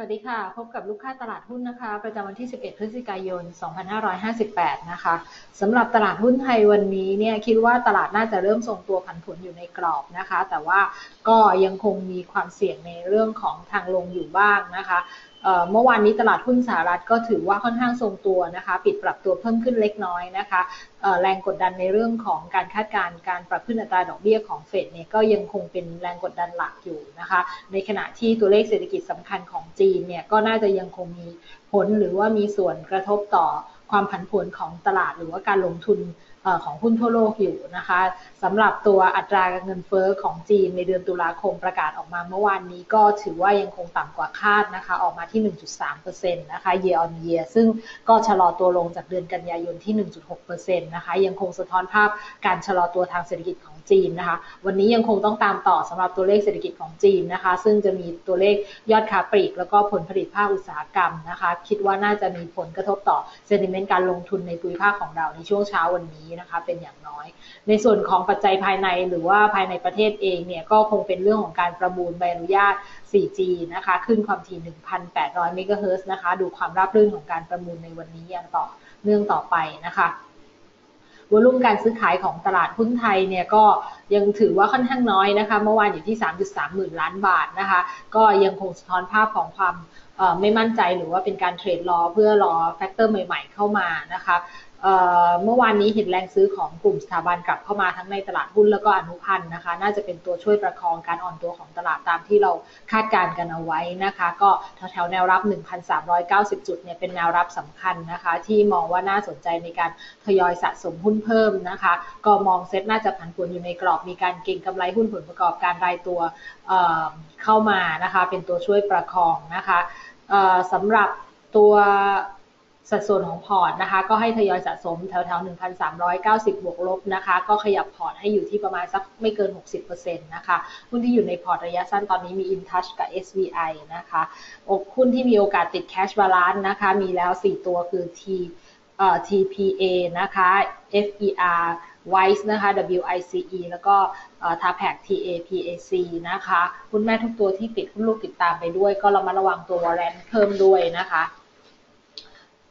วัสดีค่ะ พบกับลูกค้าตลาดหุ้นนะคะ ประจำวันที่ 11 พฤศจิกายน 2558 นะคะสำหรับตลาดหุ้นไทยวันนี้เนี่ยคิดว่าตลาดน่าจะเริ่มทรงตัวผันผวนอยู่ในกรอบนะคะ แต่ว่าก็ยังคงมีความเสี่ยงในเรื่องของทางลงอยู่บ้างนะคะ เมื่อวานนี้ตลาดหุ้นสหรัฐก็ถือว่าค่อนข้างทรงตัวนะคะ ปิดปรับตัวเพิ่มขึ้นเล็กน้อยนะคะแรงกดดันในเรื่องของการคาดการณ์การปรับขึ้นอัตราดอกเบี้ยของเฟดเนี่ยก็ยังคงเป็นแรงกดดันหลักอยู่นะคะ ในขณะที่ตัวเลขเศรษฐกิจสำคัญของจีนเนี่ยก็น่าจะยังคงมีผลหรือว่ามีส่วนกระทบต่อความผันผวนของตลาดหรือว่าการลงทุน ของหุ้นทั่วโลกอยู่นะคะสำหรับตัวอัตราเงินเฟอ้อของจีนในเดือนตุลาคมประกาศออกมาเมื่อวานนี้ก็ถือว่ายังคงต่ำกว่าคาดนะคะออกมาที่ 1.3%นะคะ year on year ซึ่งก็ชะลอตัวลงจากเดือนกันยายนที่ 1.6%นะคะยังคงสะท้อนภาพการชะลอตัวทางเศรษฐกิจของจีนนะคะวันนี้ยังคงต้องตามต่อสำหรับตัวเลขเศรษฐกิจของจีนนะคะ ซึ่งจะมีตัวเลขยอดค้าปลีก แล้วก็ผลผลิตภาคอุตสาหกรรมนะคะ คิดว่าน่าจะมีผลกระทบต่อเซนิเมนต์การลงทุนในภูมิภาคของเราในช่วงเช้าวันนี้นะคะเป็นอย่างน้อย ในส่วนของปัจจัยภายในหรือว่าภายในประเทศเองเนี่ยก็คงเป็นเรื่องของการประมูลใบอนุญาต 4G นะคะขึ้นความถี่ 1,800 เมกะเฮิรตซ์นะคะดูความราบรื่นของการประมูลในวันนี้อย่างต่อเนื่องต่อไปนะคะวอลุ่มการซื้อขายของตลาดหุ้นไทยเนี่ยก็ยังถือว่าค่อนข้างน้อยนะคะ เมื่อวานอยู่ที่ 3.3 หมื่นล้านบาทนะคะ ก็ยังคงสะท้อนภาพของความไม่มั่นใจหรือว่าเป็นการเทรดรอเพื่อรอแฟกเตอร์ใหม่ๆเข้ามานะคะ เมื่อวานนี้เห็นแรงซื้อของกลุ่มสถาบันกลับเข้ามาทั้งในตลาดหุ้นแล้วก็อนุพันธ์นะคะ น่าจะเป็นตัวช่วยประคองการอ่อนตัวของตลาดตามที่เราคาดการณ์กันเอาไว้นะคะ ก็แถวแนวรับ 1,390 จุดเนี่ยเป็นแนวรับสำคัญนะคะ ที่มองว่าน่าสนใจในการทยอยสะสมหุ้นเพิ่มนะคะ ก็มองเซ็ตน่าจะผันผวนอยู่ในกรอบมีการเก็งกำไรหุ้นผลประกอบการรายตัวเเข้ามานะคะ เป็นตัวช่วยประคองนะคะสำหรับตัว สัดส่วนของพอร์ตนะคะ ก็ให้ทยอยสะสมแถวๆ1,390 บวกลบนะคะ ก็ขยับพอร์ตให้อยู่ที่ประมาณสักไม่เกิน 60%นะคะหุ้นที่อยู่ในพอร์ตระยะสั้นตอนนี้มี InTouch กับ SVI นะคะอกหุ้นที่มีโอกาสติด Cash Balance นะคะ มีแล้ว 4 ตัวคือ T TPA นะคะ FER Wise นะคะ WICE แล้วก็ t a p a c TAPAC นะคะหุ้นแม่ทุกตัวที่ติดหุ้นลูกติดตามไปด้วย ก็เรามาระวังตัววอร์เรนเพิ่มด้วยนะคะ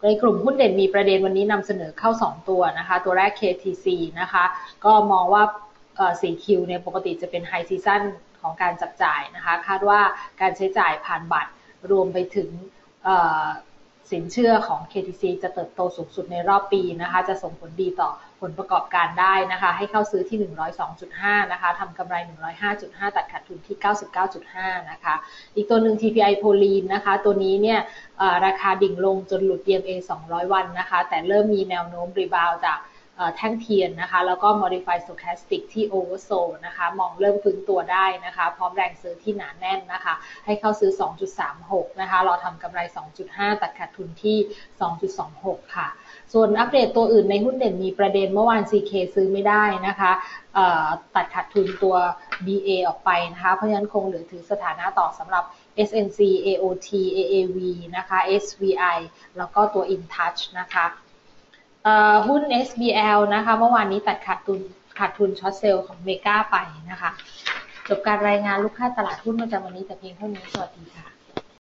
ในกลุ่มหุ้นเด่นมีประเด็นวันนี้นำเสนอเข้า 2 ตัวนะคะ ตัวแรก KTC นะคะ ก็มองว่า 4Q เนี่ยปกติจะเป็นไฮซีซันของการจับจ่ายนะคะ คาดว่าการใช้จ่ายผ่านบัตรรวมไปถึง สินเชื่อของ KTC จะเติบโตสูงสุดในรอบปีนะคะ จะส่งผลดีต่อผลประกอบการได้นะคะ ให้เข้าซื้อที่ 102.5 นะคะทำกำไร 105.5 ตัดขาดทุนที่ 99.5 นะคะ อีกตัวหนึ่ง TPI โพลีนนะคะ ตัวนี้เนี่ยราคาดิ่งลงจนหลุด DMA 200 วันนะคะ แต่เริ่มมีแนวโน้มรีบาวจาก แท่งเทียนนะคะ แล้วก็ modified stochastic ที่ oversold นะคะ มองเริ่มฟื้นตัวได้นะคะ พร้อมแรงซื้อที่หนาแน่นนะคะ ให้เข้าซื้อ 2.36 นะคะ เรอทำกำไร 2.5 ตัดขาดทุนที่ 2.26 ค่ะ ส่วนอัปเดตตัวอื่นในหุ้นเด่นมีประเด็นเมื่อวาน CK ซื้อไม่ได้นะคะตัดขาดทุนตัว BA ออกไปนะคะ เพราะฉะนั้นคงเหลือถือสถานะต่อสำหรับ SNC AOT AAV นะคะ SVI แล้วก็ตัว InTouch นะคะ หุ้น SBL นะคะเมื่อวานนี้ตัดขาดทุนขาดทุนช็อตเซลล์ของเมกาไปนะคะ จบการรายงานลูกค้าตลาดหุ้นประจำวันนี้แต่เพียงเท่านี้ สวัสดีค่ะ